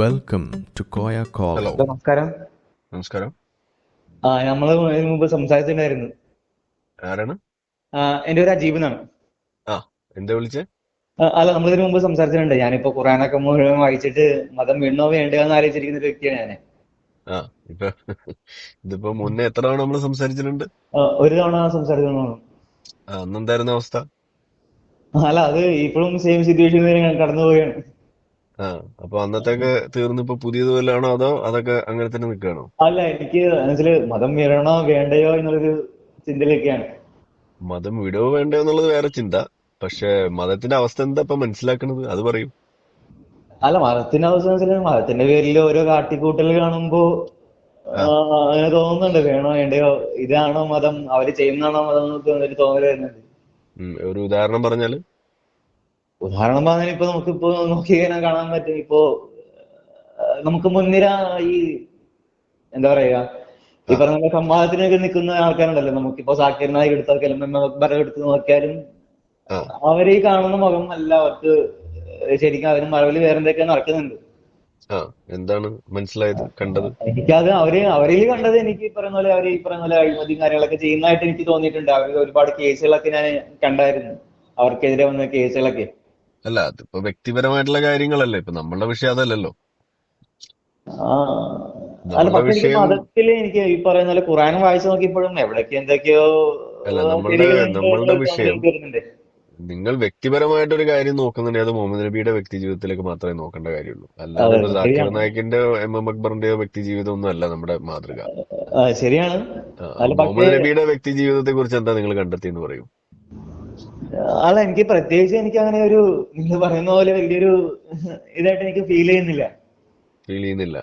Welcome to Koya call hello നമസ്കാരം. നമസ്കാരം. ആ നമ്മൾ മുമ്പ് സംസാരിച്ചിട്ടുണ്ടായിരുന്നു. ആരാണ്? ആ, എന്റെ ഒരു അജീബ് എന്നാണ്. ആ എന്താ വിളിച്ചേ? അല്ല നമ്മൾ ഇതിനു മുമ്പ് സംസാരിച്ചിട്ടുണ്ട്. ഞാനിപ്പോ ഖുറാനൊക്കെ മുഴുവൻ വായിച്ചിട്ട് മതം വീണോ വേണ്ടയോ എന്ന് ആലോചിച്ചിരിക്കുന്ന ഒരു വ്യക്തിയാണ് ഞാൻ ആ ഇപ്പൊ ഇതിപ്പോ മുന്നേ എത്ര തവണ നമ്മൾ സംസാരിച്ചിട്ടുണ്ട്? ഒരു തവണ ആ അന്നെന്തായിരുന്നു അവസ്ഥ? അല്ല അത് ഇപ്പോഴും സെയിം സിറ്റുവേഷൻ ഞാൻ കടന്നു പോവുകയാണ് ആ അപ്പൊ അന്നത്തൊക്കെ തീർന്നിപ്പോ പുതിയത് വല്ലതാണോ അതോ അതൊക്കെ അങ്ങനെ തന്നെ നിൽക്കുകയാണോ? അല്ല എനിക്ക് എന്നുവെച്ചാൽ മതം വിടണോ വേണ്ടയോ എന്നുള്ളൊരു ചിന്തയിലൊക്കെയാണ്. മതം വിടവോ വേണ്ടയോ എന്നുള്ളത് വേറെ ചിന്ത. പക്ഷെ മതത്തിന്റെ അവസ്ഥ എന്താ ഇപ്പൊ മനസ്സിലാക്കണത്? അത് പറയൂ. അല്ല മതത്തിന്റെ അവസ്ഥ വെച്ചാൽ മതത്തിന്റെ പേരിൽ ഓരോ കാട്ടിക്കൂട്ടൽ കാണുമ്പോ ആ, അങ്ങനെ തോന്നുന്നുണ്ട്. വേണോ വേണ്ടയോ? ഇതാണോ മതം? അവർ ചെയ്യുന്നതാണോ മതം എന്നൊക്കെ ഒരു തോന്നൽ വരുന്നുണ്ട്. ഉം, ഒരു ഉദാഹരണം പറഞ്ഞാൽ? ഉദാഹരണം പറഞ്ഞാൽ ഇപ്പൊ നമുക്കിപ്പോ നോക്കി കഴിഞ്ഞാൽ കാണാൻ പറ്റും. ഇപ്പോ നമുക്ക് മുൻനിര ഈ എന്താ പറയാ ഈ പറഞ്ഞ സംവാദത്തിനൊക്കെ നിൽക്കുന്ന ആൾക്കാരുണ്ടല്ലോ. നമുക്കിപ്പോ സാക്കിർ നായിക് എടുത്ത് നോക്കിയാലും എം അക്ബർ എടുത്ത് നോക്കിയാലും അവർ ഈ കാണുന്ന മുഖം അല്ല. അവർക്ക് ശരിക്കും അതിന് മറവിൽ വേറെ എന്തൊക്കെയോ നടക്കുന്നുണ്ട്. എന്താണ് മനസ്സിലായത് കണ്ടത്? എനിക്കത് അവർ അവരിൽ കണ്ടത് എനിക്ക് ഈ പറയുന്ന പോലെ അവർ ഈ പറയുന്ന പോലെ അഴിമതിയും കാര്യങ്ങളൊക്കെ ചെയ്യുന്നതായിട്ട് എനിക്ക് തോന്നിയിട്ടുണ്ട്. അവർ ഒരുപാട് കേസുകളൊക്കെ ഞാൻ കണ്ടായിരുന്നു. അവർക്കെതിരെ വന്ന കേസുകളൊക്കെ. അല്ല അതിപ്പോ വ്യക്തിപരമായിട്ടുള്ള കാര്യങ്ങളല്ലേ? ഇപ്പൊ നമ്മളുടെ വിഷയം അതല്ലല്ലോ. അല്ല പക്ഷെ എനിക്ക് മതത്തിൽ എനിക്ക് ഈ പറയുന്ന പോലെ ഖുറാനും വായിച്ചു നോക്കിയപ്പോഴും എവിടൊക്കെ എന്തൊക്കെയോ അല്ല നമ്മളുടെ നമ്മളുടെ വിഷയം നിങ്ങൾ വ്യക്തിപരമായിട്ട് ഒരു വ്യക്തിപരമായിട്ടൊരു കാര്യം നോക്കുന്നുണ്ടെങ്കിൽ അത് മുഹമ്മദ് നബിയുടെ വ്യക്തി ജീവിതത്തിലേക്ക് മാത്രമേ നോക്കേണ്ട കാര്യമുള്ളൂ. അല്ലാതെ ജാക്കിർ നായിക്കിന്റെ എം എം അക്ബറിന്റെയോ വ്യക്തി ജീവിതം ഒന്നും അല്ല നമ്മുടെ മാതൃക. ശരിയാണ്. മുഹമ്മദ് നബിയുടെ വ്യക്തി ജീവിതത്തെ കുറിച്ച് എന്താ നിങ്ങൾ കണ്ടെത്തിയെന്ന് പറയൂ? അല്ല എനിക്ക് പ്രത്യേകിച്ച് എനിക്ക് അങ്ങനെ ഒരു നിങ്ങൾ പറയുന്ന പോലെ വലിയൊരു ഇതായിട്ട് എനിക്ക് ഫീൽ ചെയ്യുന്നില്ല. ഫീൽ ചെയ്യുന്നില്ല.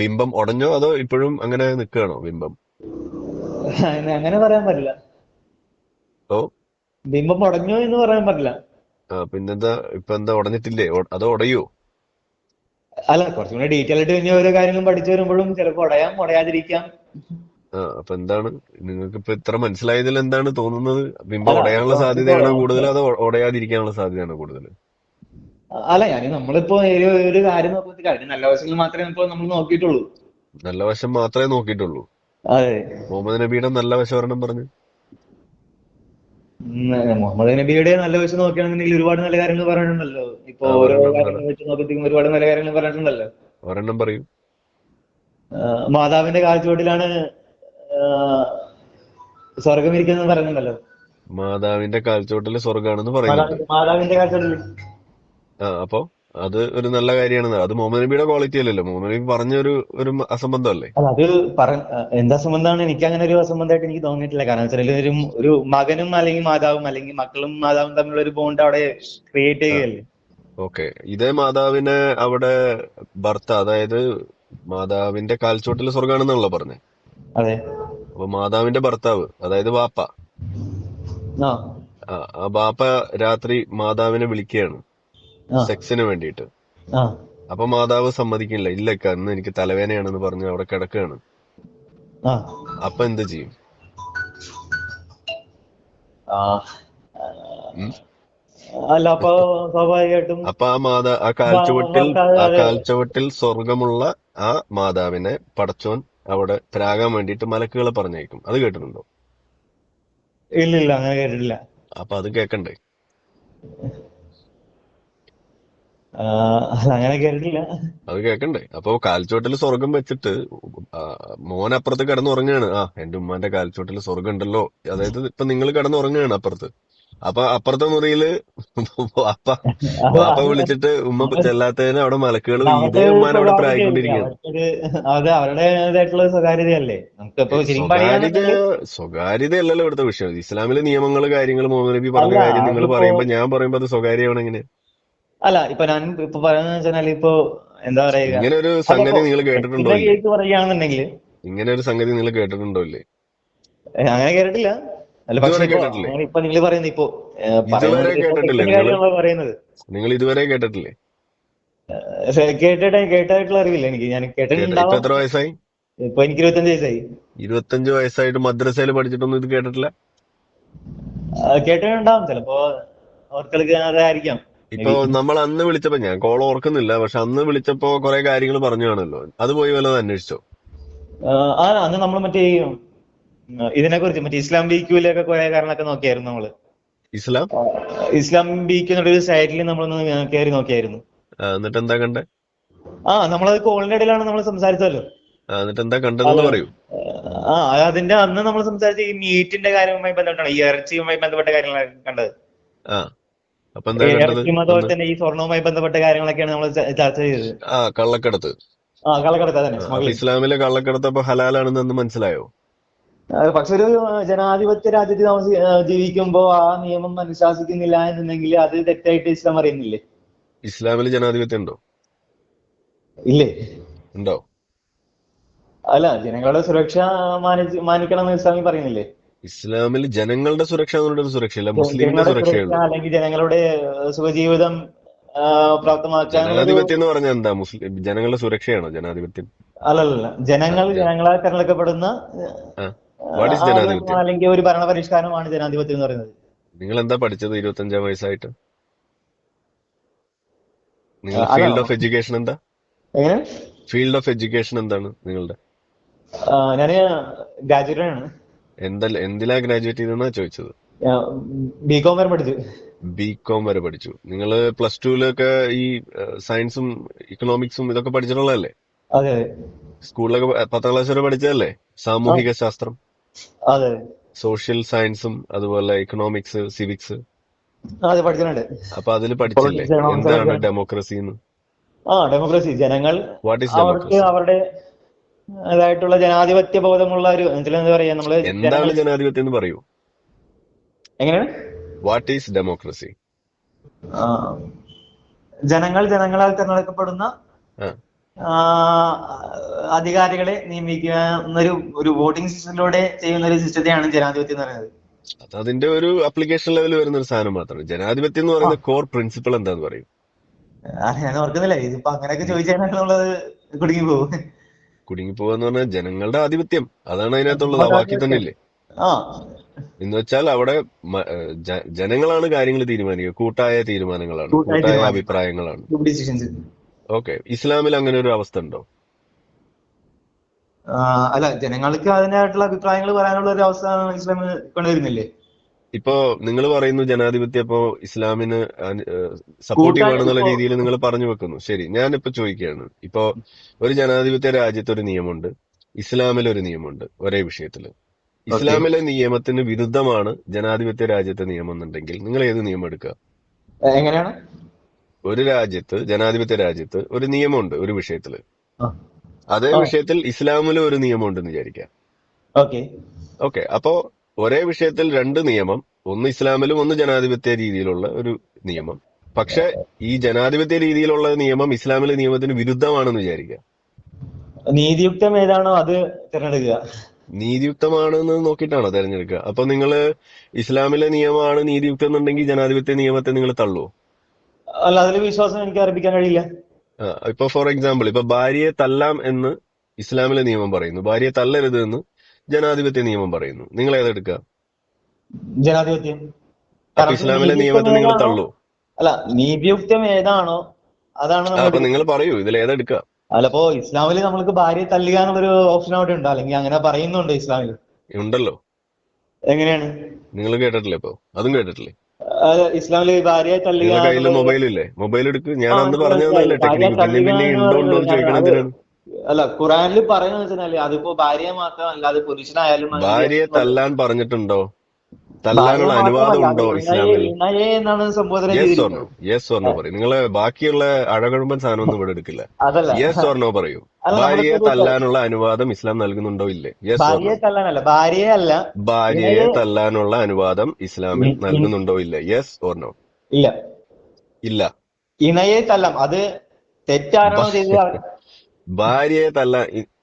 ബിംബം ഉടഞ്ഞോ അതോ ഇപ്പോഴും അങ്ങനെ നിൽക്കുകയാണോ ബിംബം? അങ്ങനെ പറയാൻ പറ്റില്ല. ഓ. ബിംബം ഉടഞ്ഞോ എന്ന് പറയാൻ പറ്റില്ല. പിന്നെന്താ ഇപ്പൊ എന്താ ഉടഞ്ഞിട്ടില്ലേ? അതോ ഉടയോ? അല്ല കുറച്ചും കൂടെ ഡീറ്റെയിൽ ആയിട്ട് ഇനി ഓരോ കാര്യങ്ങളും പഠിച്ചു വരുമ്പോഴും ചിലപ്പോൾ ഉടയാം ഉടയാതിരിക്കാം. ആ അപ്പൊ എന്താണ്? നിങ്ങൾക്ക് ഇപ്പൊ ഇത്ര മനസ്സിലായതിൽ എന്താണ് തോന്നുന്നത്? ബിംബം ഉടയാനുള്ള സാധ്യതയാണോ കൂടുതൽ അതോ ഉടയാതിരിക്കാനുള്ള സാധ്യതയാണോ കൂടുതൽ? അല്ല ഞാൻ നമ്മളിപ്പോ ഒരു കാര്യം നോക്കുമ്പോൾ നല്ല വശങ്ങൾ മാത്രമേ ഇപ്പൊ നമ്മൾ നോക്കിയിട്ടുള്ളൂ. നല്ല വശം മാത്രമേ നോക്കിയിട്ടുള്ളൂ. അതെ. മുഹമ്മദ് നബിയുടെ നല്ല വശം ഒരെണ്ണം പറഞ്ഞു. മുഹമ്മദ് നബിയുടെ നല്ല വശം നോക്കുകയാണെന്നുണ്ടെങ്കിൽ ഒരുപാട് നല്ല കാര്യങ്ങൾ പറഞ്ഞിട്ടുണ്ടല്ലോ. ഇപ്പൊ ഓരോ കാര്യങ്ങൾ വെച്ച് ഒരുപാട് നല്ല കാര്യങ്ങൾ പറഞ്ഞിട്ടുണ്ടല്ലോ. ഒരെണ്ണം പറയൂ. മാതാവിന്റെ കാൽച്ചുവട്ടിലാണ് ആ, സ്വർഗം ഇരിക്കുന്നത് പറയുന്നുണ്ടല്ലോ. മാതാവിന്റെ കാൽച്ചോട്ടിൽ സ്വർഗാണെന്ന് പറയുന്നു. മാതാവിന്റെ കാൽച്ചോട്ടിൽ ആ അപ്പൊ അത് ഒരു നല്ല കാര്യമാണ്. അത് മുഹമ്മദ് നബിയുടെ ക്വാളിറ്റി അല്ലല്ലോ. മുഹമ്മദ് നബി പറഞ്ഞ ഒരു ഒരു അസംബന്ധം അല്ലേ അത് എന്താ സംബന്ധമാണ് എനിക്ക് അങ്ങനെ ഒരു അസംബന്ധമായിട്ട് എനിക്ക് തോന്നിയിട്ടില്ല. കാരണം വെച്ചാൽ ഒരു ഒരു മകനും അല്ലെങ്കിൽ മാതാവും അല്ലെങ്കിൽ മക്കളും മാതാവും തമ്മിലുള്ള ഒരു ബോണ്ട് അവിടെ ക്രിയേറ്റ് ചെയ്യുകയല്ലേ? ഓക്കെ. ഇതേ മാതാവിനെ അവിടെ ഭർത്ത അതായത് മാതാവിന്റെ കാൽച്ചോട്ടിൽ സ്വർഗാണെന്നാണല്ലോ പറഞ്ഞത് അതെ. അപ്പൊ മാതാവിന്റെ ഭർത്താവ് അതായത് വാപ്പ. ആ. ബാപ്പ രാത്രി മാതാവിനെ വിളിക്കുകയാണ്. സെക്സിന് വേണ്ടിയിട്ട്. അപ്പൊ മാതാവ് സമ്മതിക്കില്ല. ഇല്ല അന്ന് എനിക്ക് തലവേദനയാണെന്ന് പറഞ്ഞ് അവിടെ കിടക്കുകയാണ്. അപ്പൊ എന്ത് ചെയ്യും? അല്ല അപ്പൊ സ്വാഭാവികമായിട്ടും അപ്പൊ ആ മാതാ ആ കാൽച്ചവട്ടിൽ ആ കാൽച്ചുവട്ടിൽ സ്വർഗമുള്ള ആ മാതാവിനെ പടച്ചോൻ അവിടെ ത്രാകാൻ വേണ്ടിയിട്ട് മലക്കുകളെ പറഞ്ഞേക്കും അത് കേട്ടിട്ടുണ്ടോ? ഇല്ല ഇല്ല അങ്ങനെ കേട്ടിട്ടില്ല. അപ്പൊ അത് കേക്കണ്ടേ? അങ്ങനെ കേട്ടിട്ടില്ല. അത് കേക്കണ്ടേ? അപ്പൊ കാൽച്ചോട്ടിൽ സ്വർഗം വെച്ചിട്ട് മോൻ അപ്പുറത്ത് കിടന്നുറങ്ങാണ്. ആ എന്റെ ഉമ്മാന്റെ കാൽച്ചോട്ടിൽ സ്വർഗം ഉണ്ടല്ലോ. അതായത് ഇപ്പൊ നിങ്ങൾ കിടന്നുറങ്ങാണ് അപ്പുറത്ത്. അപ്പൊ അപ്പുറത്തെ മുറിയിൽ വാപ്പ അപ്പ വാപ്പ വിളിച്ചിട്ട് ഉമ്മ ചെല്ലാത്തതിന് അവിടെ മലക്കുകൾ ഇതേ ഉമ്മാനെ അവിടെ പ്രായിക്കൊണ്ടിരിക്കുന്നു പ്രായിക്കൊണ്ടിരിക്കുകയാണ്. അത് അവരുടേതായിട്ടുള്ള സ്വകാര്യതയല്ലേ? ശരിക്കും സ്വകാര്യത അല്ലല്ലോ ഇവിടുത്തെ വിഷയം. ഇസ്ലാമിലെ നിയമങ്ങൾ കാര്യങ്ങൾ മുഹമ്മദ് നബി പറഞ്ഞ കാര്യം നിങ്ങൾ പറയുമ്പോ ഞാൻ പറയുമ്പോ അത് സ്വകാര്യമാണ് എങ്ങനെ? അല്ല ഇപ്പൊ ഞാൻ ഇപ്പൊ പറയുന്നത് വെച്ചാൽ ഇപ്പൊ എന്താ പറയുക? ഇങ്ങനെ ഒരു സംഗതി നിങ്ങൾ കേട്ടിട്ടുണ്ടോ ഇങ്ങനെ ഒരു സംഗതി നിങ്ങൾ കേട്ടിട്ടുണ്ടോ ഇല്ലേ? അങ്ങനെ കേട്ടിട്ടില്ല. അല്ല പക്ഷെ ഇപ്പൊ നിങ്ങൾ പറയുന്നത് ഇപ്പൊ ഇതുവരെ കേട്ടിട്ടില്ലേ പറയുന്നത്. നിങ്ങൾ ഇതുവരെ കേട്ടിട്ടില്ലേ? കേട്ടിട്ട് കേട്ടായിട്ടുള്ള അറിവില്ല എനിക്ക്. ഞാൻ കേട്ട എത്ര വയസ്സായി? ഇപ്പൊ എനിക്ക് ഇരുപത്തഞ്ച് വയസ്സായി. ഇരുപത്തഞ്ച് വയസ്സായിട്ട് മദ്രസയിൽ പഠിച്ചിട്ടൊന്നും ഇത് കേട്ടിട്ടില്ല? കേട്ടിട്ടുണ്ടാവും ചിലപ്പോ അവർക്കൾക്ക് അതായിരിക്കാം. ഇപ്പൊ നമ്മൾ അന്ന് വിളിച്ചപ്പോ ഞാൻ കോൾ ഓർക്കുന്നില്ല പക്ഷെ അന്ന് വിളിച്ചപ്പോ കുറെ കാര്യങ്ങൾ പറഞ്ഞു കാണല്ലോ അത് പോയി വല്ലതും അന്വേഷിച്ചോ? ആ അന്ന് നമ്മൾ മറ്റേ ഇതിനെ കുറിച്ച് മറ്റേ ഇസ്ലാം ബി ക്യൂലൊക്കെ കുറെ കാരണമൊക്കെ നോക്കിയായിരുന്നു നമ്മൾ. ഇസ്ലാം? ഇസ്ലാം ബി ക്യൂ എന്നുള്ളൊരു സൈറ്റിൽ നമ്മളൊന്ന് കയറി നോക്കിയായിരുന്നു. എന്നിട്ട് എന്താ കണ്ടേ? ആ നമ്മളത് കോളിന്റെ ഇടയിലാണ് നമ്മൾ സംസാരിച്ചല്ലോ. എന്നിട്ട് എന്താ കണ്ടതെന്ന് പറയൂ. ആ അത് അതിന്റെ അന്ന് നമ്മൾ സംസാരിച്ച ഈ മീറ്റിന്റെ കാര്യവുമായി ബന്ധപ്പെട്ടാണ് ഈ ഇറച്ചിയുമായി ബന്ധപ്പെട്ട കാര്യങ്ങളാണ് കണ്ടത്. ഇറച്ചിയും അതുപോലെ തന്നെ ഈ സ്വർണവുമായി ബന്ധപ്പെട്ട കാര്യങ്ങളൊക്കെയാണ് നമ്മൾ ചർച്ച ചെയ്തത്. ആ കള്ളക്കടത്ത്. ആ കള്ളക്കടത്ത് തന്നെ ഇസ്ലാമിലെ കള്ളക്കടത്ത് അപ്പൊ ഹലാലാണെന്ന് മനസ്സിലായോ? പക്ഷെ ഒരു ജനാധിപത്യ രാജ്യത്ത് താമസി ആ, ജീവിക്കുമ്പോ ആ നിയമം അനുശാസിക്കുന്നില്ല എന്നുണ്ടെങ്കിൽ അത് തെറ്റായിട്ട് ഇസ്ലാം അറിയുന്നില്ലേ? ഇസ്ലാമിൽ ജനാധിപത്യം ഉണ്ടോ? ഇല്ലേ? ഉണ്ടോ? അല്ല ജനങ്ങളുടെ സുരക്ഷ മാനിച്ച് മാനിക്കണം എന്ന് ഇസ്ലാമി പറയുന്നില്ലേ? ഇസ്ലാമിൽ ജനങ്ങളുടെ സുരക്ഷ എന്നുള്ള സുരക്ഷയില്ല മുസ്ലിമിന്റെ സുരക്ഷ അല്ലെങ്കിൽ ജനങ്ങളുടെ സുഖജീവിതം പ്രാപ്തമാക്കാൻ ജനാധിപത്യം എന്ന് പറഞ്ഞാൽ എന്താ? മുസ്ലിം ജനങ്ങളുടെ സുരക്ഷയാണോ ജനാധിപത്യം? അല്ലല്ല ജനങ്ങൾ ജനങ്ങളാൽ തെരഞ്ഞെടുക്കപ്പെടുന്ന അല്ലെങ്കിൽ ഒരു ഭരണ പരിഷ്കാരമാണ് ജനാധിപത്യം എന്ന് പറയുന്നത്. നിങ്ങൾ എന്താ പഠിച്ചത് ഇരുപത്തഞ്ചാം വയസ്സായിട്ട്? നിങ്ങൾ ഫീൽഡ് ഓഫ് എഡ്യൂക്കേഷൻ എന്താ? എങ്ങനെ? ഫീൽഡ് ഓഫ് എഡ്യൂക്കേഷൻ എന്താണ് നിങ്ങളുടെ? ഞാൻ ഗ്രാജുവേറ്റ് ആണ്. എന്താ എന്തിലാ ഗ്രാജുവേറ്റ് ചെയ്തെന്നാ ചോദിച്ചത്? ബികോം വരെ പഠിച്ചു. ബികോം വരെ പഠിച്ചു. നിങ്ങൾ പ്ലസ് ടുവിലൊക്കെ ഈ സയൻസും ഇക്കണോമിക്സും ഇതൊക്കെ പഠിച്ചിട്ടുള്ളതല്ലേ? അതെ സ്കൂളിലൊക്കെ പത്താം ക്ലാസ് വരെ പഠിച്ചതല്ലേ? സാമൂഹിക ശാസ്ത്രം? അതെ. സോഷ്യൽ സയൻസും അതുപോലെ ഇക്കണോമിക്സ് സിവിക്സ് അതെ പഠിക്കുന്നുണ്ട്. അപ്പൊ അതിൽ പഠിച്ചില്ലേ? എന്താണ് ഡെമോക്രസി എന്ന്? ആ ഡെമോക്രസി ജനങ്ങൾ അവർക്ക് അവരുടെ അതായിട്ടുള്ള ജനാധിപത്യ ബോധമുള്ള ഒരു എന്താ പറയാ നമ്മൾ എന്താണ് ജനാധിപത്യം എന്ന് പറയൂ? എങ്ങനെയാണ്? വാട്ട് ഈസ് ഡെമോക്രസി ജനങ്ങൾ ജനങ്ങളാൽ തെരഞ്ഞെടുക്കപ്പെടുന്ന അധികാരികളെ നിയമിക്കുക എന്നൊരു ഒരു വോട്ടിംഗ് സിസ്റ്റത്തിലൂടെ ചെയ്യുന്ന ഒരു സിസ്റ്റത്തെയാണ് ജനാധിപത്യം എന്ന് പറയുന്നത്. അത് അതിന്റെ ഒരു അപ്ലിക്കേഷൻ ലെവൽ വരുന്ന ഒരു സാധനം മാത്രമാണ് ജനാധിപത്യം എന്ന് പറയുന്ന കോർ പ്രിൻസിപ്പിൾ എന്താന്ന് പറയും? ഞാൻ ഓർക്കുന്നില്ല. ഇതിപ്പോ അങ്ങനെയൊക്കെ ചോദിച്ചാൽ നമ്മളത് കുടുങ്ങി പോകും കുടുങ്ങി പോവാന്ന് പറഞ്ഞാൽ ജനങ്ങളുടെ ആധിപത്യം. അതാണ് അതിനകത്തുള്ളത്. ബാക്കി തന്നെ ഇല്ലേ? എന്ന് വെച്ചാൽ അവിടെ ജനങ്ങളാണ് കാര്യങ്ങൾ തീരുമാനിക്കുക. കൂട്ടായ തീരുമാനങ്ങളാണ്. കൂട്ടായ അഭിപ്രായങ്ങളാണ്. ഓക്കെ. ഇസ്ലാമിൽ അങ്ങനെ ഒരു അവസ്ഥ ഉണ്ടോ? അല്ല ജനങ്ങൾക്ക് അതിനായിട്ടുള്ള അഭിപ്രായങ്ങൾ പറയാനുള്ള ഒരു അവസ്ഥ ഇസ്ലാം കൊണ്ടുവരുന്നില്ലേ? ഇപ്പോ നിങ്ങൾ പറയുന്നു ജനാധിപത്യം ഇപ്പോ ഇസ്ലാമിന് സപ്പോർട്ടീവ് ആണെന്നുള്ള രീതിയിൽ നിങ്ങൾ പറഞ്ഞു വെക്കുന്നു. ശരി ഞാനിപ്പോ ചോദിക്കുകയാണ്. ഇപ്പോ ഒരു ജനാധിപത്യ രാജ്യത്ത് ഒരു നിയമമുണ്ട് ഇസ്ലാമിൽ ഒരു നിയമമുണ്ട് ഒരേ വിഷയത്തിൽ. ഇസ്ലാമിലെ നിയമത്തിന് വിരുദ്ധമാണ് ജനാധിപത്യ രാജ്യത്തെ നിയമം എന്നുണ്ടെങ്കിൽ. നിങ്ങൾ ഏത് നിയമം എടുക്കുക? എങ്ങനെയാണ്? ഒരു രാജ്യത്ത് ജനാധിപത്യ രാജ്യത്ത് ഒരു നിയമമുണ്ട് ഒരു വിഷയത്തിൽ അതേ വിഷയത്തിൽ ഇസ്ലാമിലും ഒരു നിയമമുണ്ട് ഉണ്ടെന്ന് വിചാരിക്കാം. ഓക്കെ. ഓക്കെ അപ്പോ ഒരേ വിഷയത്തിൽ രണ്ട് നിയമം ഒന്ന് ഇസ്ലാമിലും ഒന്ന് ജനാധിപത്യ രീതിയിലുള്ള ഒരു നിയമം. പക്ഷെ ഈ ജനാധിപത്യ രീതിയിലുള്ള നിയമം ഇസ്ലാമിലെ നിയമത്തിന് വിരുദ്ധമാണെന്ന് വിചാരിക്കുക നീതിയുക്തം ഏതാണോ അത് തിരഞ്ഞെടുക്കുക. നീതിയുക്തമാണെന്ന് നോക്കിയിട്ടാണോ തെരഞ്ഞെടുക്കുക? അപ്പൊ നിങ്ങൾ ഇസ്ലാമിലെ നിയമമാണ് നീതിയുക്തം എന്നുണ്ടെങ്കിൽ ജനാധിപത്യ നിയമത്തെ നിങ്ങൾ തള്ളുവോ? അല്ല അതിൽ വിശ്വാസം എനിക്ക് അർപ്പിക്കാൻ കഴിയില്ല. ഇപ്പൊ ഫോർ എക്സാമ്പിൾ ഇപ്പൊ ഭാര്യയെ തല്ലാം എന്ന് ഇസ്ലാമിലെ നിയമം പറയുന്നു. ഭാര്യയെ തല്ലരുത് എന്ന് ജനാധിപത്യ നിയമം പറയുന്നു. നിങ്ങൾ ഏതെടുക്കുക ജനാധിപത്യം. അപ്പൊ ഇസ്ലാമിലെ നിയമത്തെ നിങ്ങൾ തള്ളൂ. അല്ല നീതിയുക്തം ഏതാണോ അതാണ് അപ്പൊ നിങ്ങൾ പറയൂ ഇതിൽ ഏതെടുക്കുക അല്ലപ്പോ ഇസ്ലാമിൽ നമ്മൾക്ക് ഭാര്യയെ തല്ലുക എന്നുള്ളൊരു ഓപ്ഷൻ അവിടെ ഉണ്ടോ. അല്ലെങ്കിൽ അങ്ങനെ പറയുന്നുണ്ട് ഇസ്ലാമിൽ ഉണ്ടല്ലോ. എങ്ങനെയാണ്? നിങ്ങൾ കേട്ടിട്ടില്ലേ ഇപ്പൊ? അതും കേട്ടിട്ടില്ലേ? അത് ഇസ്ലാമിൽ ഭാര്യയെ കയ്യിൽ മൊബൈൽ ഇല്ലേ മൊബൈൽ എടുക്ക്. ഞാൻ അന്ന് എനിക്ക് പറഞ്ഞു തന്നല്ലേ ടെക്നിക്ക്. അല്ല ഖുറാനിൽ പറയുന്നത് വെച്ചാൽ അതിപ്പോ ഭാര്യയെ മാത്രമല്ല അത് പുരുഷനായാലും ഭാര്യയെ തല്ലാൻ പറഞ്ഞിട്ടുണ്ടോ? തല്ലാനുള്ള അനുവാദം ഉണ്ടോ ഇസ്ലാമിൽ? യെസ് ഓർണോ പറയും. നിങ്ങൾ ബാക്കിയുള്ള അഴകഴുമ്പൻ സാധനം ഒന്നും ഇവിടെ എടുക്കില്ല. യെസ് ഓർണോ പറയൂ. ഭാര്യയെ തല്ലാനുള്ള അനുവാദം ഇസ്ലാം നൽകുന്നുണ്ടോ ഇല്ലേ? യെസ് ഭാര്യയല്ല ഭാര്യയെ തല്ലാനുള്ള അനുവാദം ഇസ്ലാമിൽ നൽകുന്നുണ്ടോ ഇല്ല? യെസ് ഓർണോ ഇല്ല. ഇല്ല. ഇണയെ തല്ലാം. അത് തെറ്റാണോ ഭാര്യയെ തല്ല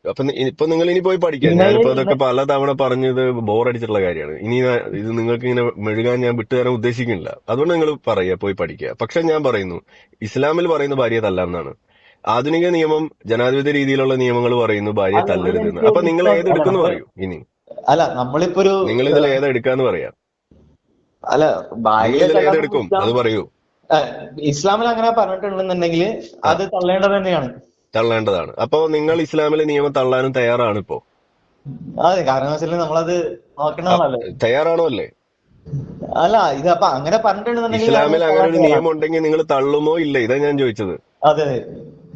അപ്പൊ ഇപ്പൊ നിങ്ങൾ ഇനി പോയി പഠിക്കാം. ഞാനിപ്പോ ഇതൊക്കെ പലതവണ പറഞ്ഞത് ബോറടിച്ചിട്ടുള്ള കാര്യമാണ്. ഇനി ഇത് നിങ്ങൾക്ക് ഇങ്ങനെ മെഴുകാൻ ഞാൻ വിട്ടുതരാൻ ഉദ്ദേശിക്കുന്നില്ല. അതുകൊണ്ട് നിങ്ങൾ പറയുക പോയി പഠിക്കുക. പക്ഷെ ഞാൻ പറയുന്നു ഇസ്ലാമിൽ പറയുന്ന ഭാര്യ തല്ലാന്നാണ് ആധുനിക നിയമം ജനാധിപത്യ രീതിയിലുള്ള നിയമങ്ങൾ പറയുന്നു ഭാര്യ തല്ലരുത് തല്ലരുതെന്ന്. അപ്പൊ നിങ്ങൾ ഏതെടുക്കുന്നു പറയൂ ഇനി. അല്ല നമ്മളിപ്പോ ഒരു നിങ്ങൾ ഇതിൽ ഏതെടുക്കാന്ന് പറയാം. അല്ല ഭാര്യ ഏതെടുക്കും? അത് പറയൂ. ഇസ്ലാമിൽ അങ്ങനെ പറഞ്ഞിട്ടുണ്ടെന്നുണ്ടെങ്കിൽ അത് തള്ളേണ്ടത് തന്നെയാണ്. തള്ളേണ്ടതാണ്. അപ്പോ നിങ്ങൾ ഇസ്ലാമിലെ നിയമം തള്ളാനും തയ്യാറാണ് ഇപ്പോ? അതെ കാരണം വെച്ചാൽ നമ്മളത് നോക്കണതാണല്ലോ തയ്യാറാണോ അല്ലേ? അല്ല ഇത് അപ്പൊ അങ്ങനെ പറഞ്ഞിട്ടുണ്ടെന്നുണ്ടെങ്കിൽ ഇസ്ലാമിൽ അങ്ങനെ ഒരു നിയമം ഉണ്ടെങ്കിൽ നിങ്ങൾ തള്ളുമോ ഇല്ല? ഇതാ ഞാൻ ചോദിച്ചത്. അതെ.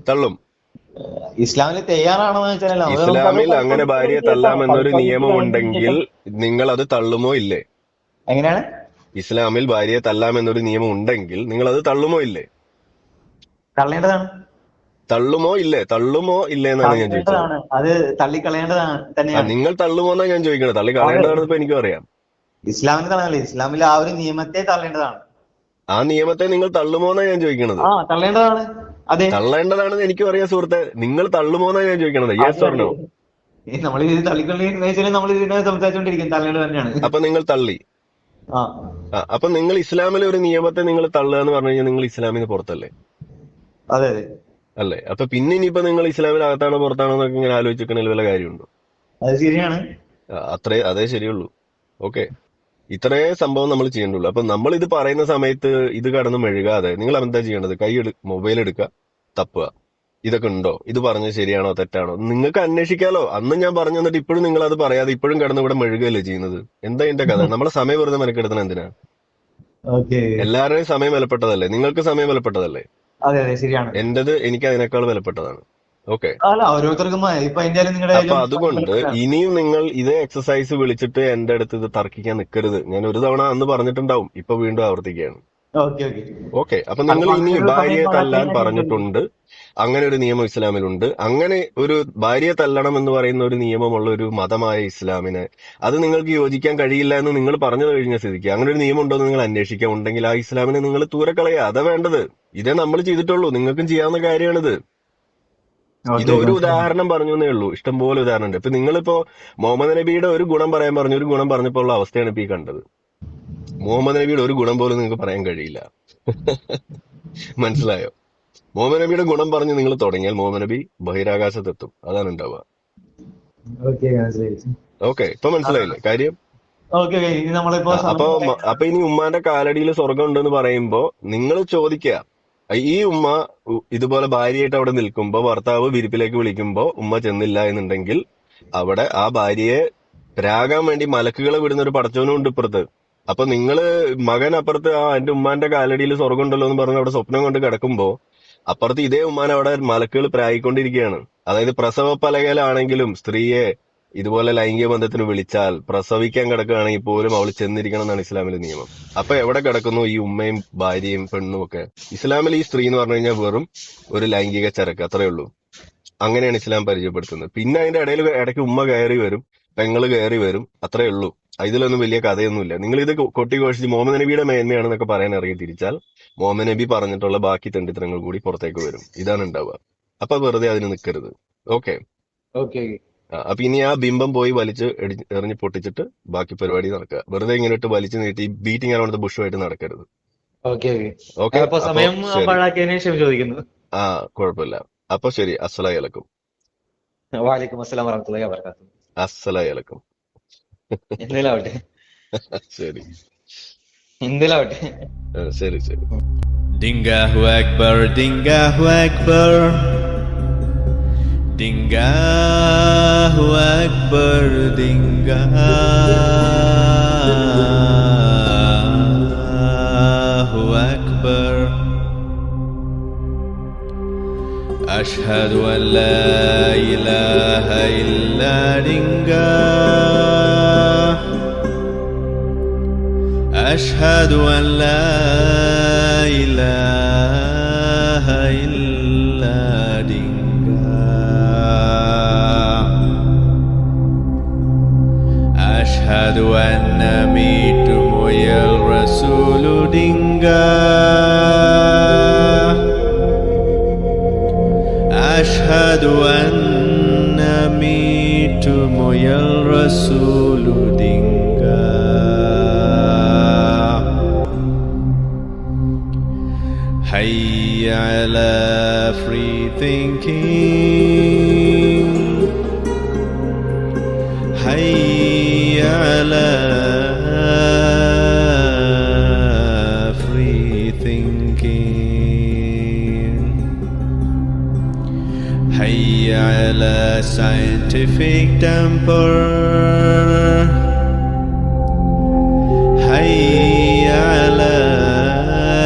തള്ളും. ഇസ്ലാമിൽ തയ്യാറാണെന്ന് വെച്ചാൽ അത് ഇസ്ലാമിൽ അങ്ങനെ ഭാര്യയെ തള്ളാമെന്നൊരു നിയമം ഉണ്ടെങ്കിൽ നിങ്ങൾ അത് തള്ളുമോ ഇല്ലേ? എങ്ങനെയാണ്? ഇസ്ലാമിൽ ഭാര്യയെ തള്ളാമെന്നൊരു നിയമം ഉണ്ടെങ്കിൽ നിങ്ങൾ അത് തള്ളുമോ ഇല്ലേ? തള്ളേണ്ടതാണ്. തള്ളുമോ ഇല്ലേ? തള്ളുമോ ഇല്ലേ എന്നാണ് ഞാൻ ചോദിച്ചത്. അത് തള്ളിക്കളയേണ്ടതാണ് ആ, തന്നെയാണ് നിങ്ങൾ തള്ളുമോ എന്നാണ് ഞാൻ ചോദിക്കുന്നത് തള്ളി കളയേണ്ടതാണെന്ന് ഇപ്പൊ എനിക്കും അറിയാം. ഇസ്ലാമിന് തള്ളല്ല ഇസ്ലാമിൽ ആ ഒരു നിയമത്തെ തള്ളേണ്ടതാണ്. ആ നിയമത്തെ നിങ്ങൾ തള്ളുമോ എന്നാണ് ഞാൻ ചോദിക്കുന്നത് തള്ളേണ്ടതാണ്. അതെ. തള്ളേണ്ടതാണെന്ന് എനിക്കും അറിയാം സുഹൃത്തെ. നിങ്ങൾ തള്ളുമോ എന്നാണ് ഞാൻ ചോദിക്കണത്. യെസ് പറഞ്ഞോ നമ്മൾ ഇത് തള്ളിക്കൊണ്ടിരിക്കുന്ന നമ്മൾ ഇതിനെ തള്ളേണ്ടത് തന്നെയാണ്. അപ്പൊ നിങ്ങൾ തള്ളി. അപ്പൊ നിങ്ങൾ ഇസ്ലാമിലെ ഒരു നിയമത്തെ നിങ്ങൾ തള്ളുക എന്ന് പറഞ്ഞു കഴിഞ്ഞാൽ നിങ്ങൾ ഇസ്ലാമിന് പുറത്തല്ലേ? അതെ അതെ. അല്ലേ? അപ്പൊ പിന്നെ ഇനിയിപ്പോ നിങ്ങൾ ഇസ്ലാമിൽ അകത്താണോ പുറത്താണോ എന്നൊക്കെ ഇങ്ങനെ ആലോചിക്കണതിൽ വല്ല കാര്യമുണ്ടോ? അത് ശരിയാണ്. അത്രേ അതേ ശരിയുള്ളൂ. ഓക്കെ. ഇത്രേ സംഭവം നമ്മൾ ചെയ്യേണ്ടുള്ളൂ അപ്പൊ നമ്മൾ ഇത് പറയുന്ന സമയത്ത് ഇത് കടന്ന് മെഴുകാതെ നിങ്ങൾ എന്താ ചെയ്യേണ്ടത്? കൈ എടു മൊബൈൽ എടുക്കുക തപ്പുക. ഇതൊക്കെ ഉണ്ടോ? ഇത് പറഞ്ഞത് ശരിയാണോ? തെറ്റാണോ? നിങ്ങൾക്ക് അന്വേഷിക്കാലോ. അന്ന് ഞാൻ പറഞ്ഞു തന്നിട്ട് ഇപ്പോഴും നിങ്ങൾ അത് പറയാതെ ഇപ്പോഴും കടന്ന് ഇവിടെ മെഴുകല്ലേ ചെയ്യുന്നത്. എന്താ എന്റെ കഥ? നമ്മളെ സമയം വെറുതെ മെനക്കെടുത്തണം എന്തിനാ? എല്ലാവരുടെയും സമയം വിലപ്പെട്ടതല്ലേ? നിങ്ങൾക്ക് സമയം വിലപ്പെട്ടതല്ലേ? അതെ അതെ ശരിയാണ്. എന്റേത് എനിക്ക് അതിനേക്കാൾ വിലപ്പെട്ടതാണ്. ഓക്കെ. അല്ല ഓരോരുത്തർക്കും ഇപ്പൊ നിങ്ങളുടെ അപ്പൊ അതുകൊണ്ട് ഇനിയും നിങ്ങൾ ഇതേ എക്സസൈസ് വിളിച്ചിട്ട് എന്റെ അടുത്ത് ഇത് തർക്കിക്കാൻ നിൽക്കരുത് ഞാൻ ഒരു തവണ അന്ന് പറഞ്ഞിട്ടുണ്ടാവും. ഇപ്പൊ വീണ്ടും ആവർത്തിക്കുകയാണ്. ഓക്കെ അപ്പൊ നിങ്ങൾ ഇനി ഭാര്യയെ തല്ലാൻ പറഞ്ഞിട്ടുണ്ട്. അങ്ങനെ ഒരു നിയമം ഇസ്ലാമിലുണ്ട്. അങ്ങനെ ഒരു ഭാര്യയെ തല്ലണം എന്ന് പറയുന്ന ഒരു നിയമമുള്ള ഒരു മതമായ ഇസ്ലാമിന് അത് നിങ്ങൾക്ക് യോജിക്കാൻ കഴിയില്ല എന്ന് നിങ്ങൾ പറഞ്ഞു കഴിഞ്ഞ സ്ഥിതിക്ക്. അങ്ങനെ ഒരു നിയമം ഉണ്ടോ എന്ന് നിങ്ങൾ അന്വേഷിക്കാൻ ഉണ്ടെങ്കിൽ ആ ഇസ്ലാമിനെ നിങ്ങൾ തൂരക്കളയുക അതാ വേണ്ടത്. ഇതേ നമ്മൾ ചെയ്തിട്ടുള്ളൂ. നിങ്ങൾക്കും ചെയ്യാവുന്ന കാര്യമാണിത്. ഇത് ഒരു ഉദാഹരണം പറഞ്ഞു എന്നേ ഉള്ളൂ. ഇഷ്ടംപോലെ ഉദാഹരണം ഉണ്ട് ഇപ്പൊ നിങ്ങളിപ്പോ മുഹമ്മദ് നബിയുടെ ഒരു ഗുണം പറയാൻ പറഞ്ഞു. ഒരു ഗുണം പറഞ്ഞപ്പോൾ ഉള്ള അവസ്ഥയാണ് ഇപ്പൊ ഈ കണ്ടത്. മുഹമ്മദ് നബിയുടെ ഒരു ഗുണം പോലും നിങ്ങൾക്ക് പറയാൻ കഴിയില്ല. മനസ്സിലായോ? മുഹമ്മദ് നബിയുടെ ഗുണം പറഞ്ഞ് നിങ്ങൾ തുടങ്ങിയാൽ മുഹമ്മദ് നബി ബഹിരാകാശത്തെത്തും. അതാണ് ഉണ്ടാവുക ഓക്കെ ഇപ്പൊ മനസ്സിലായില്ലേ? കാര്യം? അപ്പൊ അപ്പൊ ഇനി ഉമ്മാന്റെ കാലടിയിൽ സ്വർഗം ഉണ്ടെന്ന് പറയുമ്പോ നിങ്ങൾ ചോദിക്കുക. ഈ ഉമ്മ ഇതുപോലെ ഭാര്യയായിട്ട് അവിടെ നിൽക്കുമ്പോ ഭർത്താവ് വിരിപ്പിലേക്ക് വിളിക്കുമ്പോ ഉമ്മ ചെന്നില്ല എന്നുണ്ടെങ്കിൽ അവിടെ ആ ഭാര്യയെ രാകാൻ വേണ്ടി മലക്കുകളെ വിടുന്ന ഒരു പടച്ചോനും ഉണ്ട് ഇപ്പുറത്ത്. അപ്പൊ നിങ്ങൾ മകൻ അപ്പുറത്ത് ആ എന്റെ ഉമ്മാന്റെ കാലടിയിൽ സ്വർഗം ഉണ്ടല്ലോ എന്ന് പറഞ്ഞ് അവിടെ സ്വപ്നം കൊണ്ട് കിടക്കുമ്പോ അപ്പുറത്ത് ഇതേ ഉമ്മാൻ അവിടെ മലക്കുകൾ പ്രായിക്കൊണ്ടിരിക്കുകയാണ്. അതായത് പ്രസവ പലകയിലാണെങ്കിലും സ്ത്രീയെ ഇതുപോലെ ലൈംഗിക ബന്ധത്തിന് വിളിച്ചാൽ പ്രസവിക്കാൻ കിടക്കുകയാണെങ്കിൽ പോലും അവൾ ചെന്നിരിക്കണം എന്നാണ് ഇസ്ലാമിലെ നിയമം. അപ്പൊ എവിടെ കിടക്കുന്നു ഈ ഉമ്മയും ഭാര്യയും പെണ്ണും ഒക്കെ? ഇസ്ലാമിൽ ഈ സ്ത്രീ എന്ന് പറഞ്ഞു കഴിഞ്ഞാൽ വെറും ഒരു ലൈംഗിക ചരക്ക് അത്രേ ഉള്ളൂ. അങ്ങനെയാണ് ഇസ്ലാം പരിചയപ്പെടുത്തുന്നത്. പിന്നെ അതിന്റെ ഇടയിൽ ഇടയ്ക്ക് ഉമ്മ കയറി വരും പെങ്ങൾ കയറി വരും അത്രയേ ഉള്ളൂ. ഇതിലൊന്നും വലിയ കഥയൊന്നുമില്ല. നിങ്ങൾ ഇത് കൊട്ടിഘോഷിച്ച് മുഹമ്മദ് നബിയുടെ മേന്മയാണെന്നൊക്കെ പറയാൻ അറിയി തിരിച്ചാൽ മുഹമ്മദ് നബി പറഞ്ഞിട്ടുള്ള ബാക്കി തെണ്ടിത്തരങ്ങൾ കൂടി പുറത്തേക്ക് വരും. ഇതാണ് ഉണ്ടാവുക. അപ്പൊ വെറുതെ അതിന് നിൽക്കരുത് ഓക്കെ? ഓക്കെ. അപ്പൊ ഇനി ആ ബിംബം പോയി വലിച്ച് എറിഞ്ഞ് പൊട്ടിച്ചിട്ട് ബാക്കി പരിപാടി നടക്കുക. വെറുതെ ഇങ്ങനെ ഇട്ട് വലിച്ചു നീട്ടി ബീറ്റിംഗ് അറൗണ്ട് ബുഷുമായിട്ട് നടക്കരുത്. ഓക്കെ. ആ കുഴപ്പമില്ല. അപ്പൊ ശരി. അസ്സലായലക്കും വാലിക്കും അസ്സലാം വറഹമത്തുള്ളാഹി അസ്സലായി അസ്സലായലക്കും എന്തെങ്കിലാവട്ടെ ശരി എന്തെങ്കിലാവട്ടെ ആ, ശരി ശരി Dingahu Akbar, Dingahu Akbar. Dingahu Akbar, Dingahu Akbar. أشهد أن لا إله إلا دنجاه أشهد أن لا إله Maybe I love free thinking. Hey, على free thinking. حي على scientific temper. حي على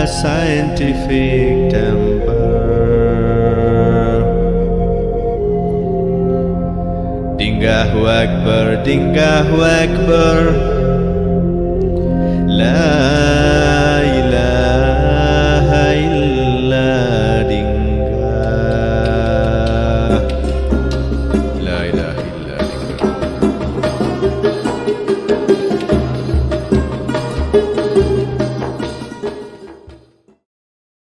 science. Scientific temple. Dingahu Akbar, Dingahu Akbar. La